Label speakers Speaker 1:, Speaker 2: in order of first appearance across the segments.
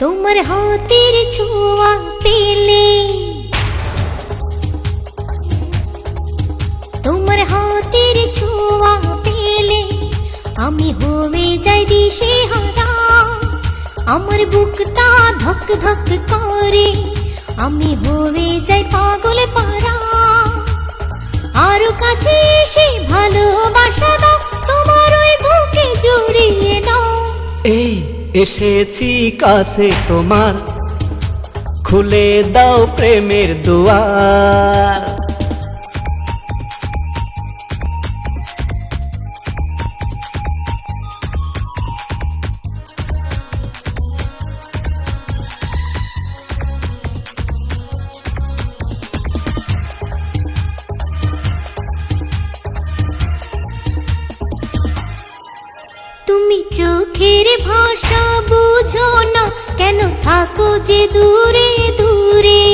Speaker 1: তোমার হাতের ছোঁয়া পেলে। তোমার হাতের ছোঁয়া পেলে আমি হয়ে যাই দিশে হারা আমার বুকটা ধক ধক করে, আমি হয়ে যাই পাগল পারা আরও কাছে এসে ভালোবাসা দাও, তোমার ওই বুকে জড়িয়ে নাও।
Speaker 2: এই এসেছি কাছে তোমার খুলে দাও প্রেমের দুয়ার।
Speaker 1: তুমি চোখের ভাষা বুঝো না, কেন থাকো যে দূরে দূরে?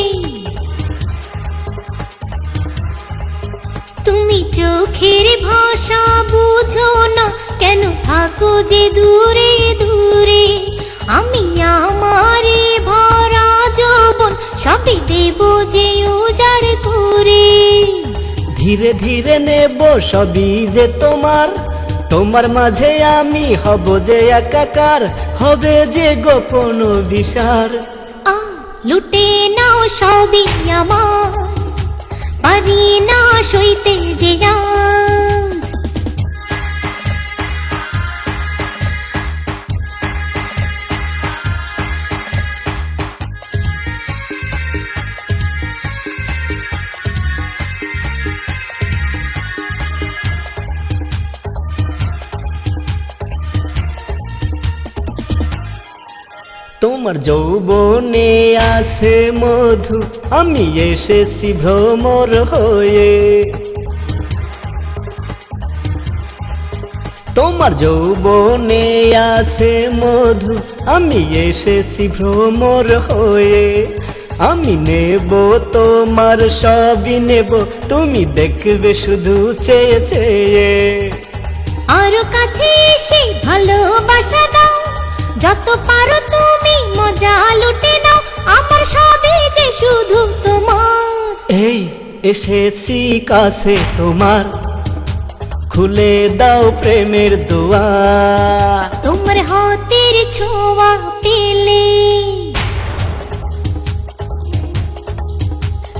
Speaker 1: তুমি চোখের ভাষা বুঝো না, কেন থাকো যে দূরে দূরে? আমি আমারে ভরা যৌবন, সবই দেব যে উজাড় করে।
Speaker 2: ধীরে ধীরে নেব সবই যে তোমার তোমার মাঝে আমি হব যে একাকার, হবে যে গোপন বিশার
Speaker 1: লুটে নাও সবই আমার, পারি না সইতে যে আজ।
Speaker 2: তোমার যৌবনে আছে মধু, আমি এসেছি ভ্রমর হয়ে। তোমার যৌবনে আছে মধু, আমি এসেছি ভ্রমর হয়ে। আমি নেব তোমার, সবই নেব, তুমি দেখবে শুধু চেয়ে চেয়ে।
Speaker 1: আরও কাছে এসে ভালোবাসা যত পারো তুমি মজা লুটে নাও। আমার সবই যে শুধু তোমার।
Speaker 2: এই এসেছি কাছে তোমার। খুলে দাও প্রেমের
Speaker 1: তোমার হাতের ছোঁয়া পেলে।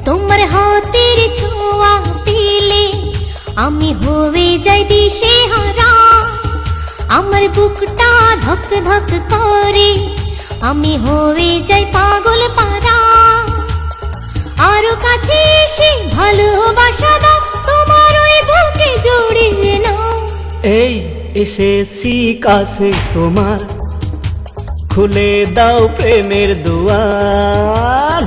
Speaker 1: তোমার হাতের ছোঁয়া পেলে। আমি হয়ে যাই দিশে হারা আমার বুকটা ধক ধক করে। আমি হয়ে যাই পাগল পারা আরও কাছে এসে ভালোবাসা দাও, তোমার ওই বুকে জড়িয়ে নাও।
Speaker 2: এই এসেছি কাছে তোমার, খুলে দাও প্রেমের দুয়ার।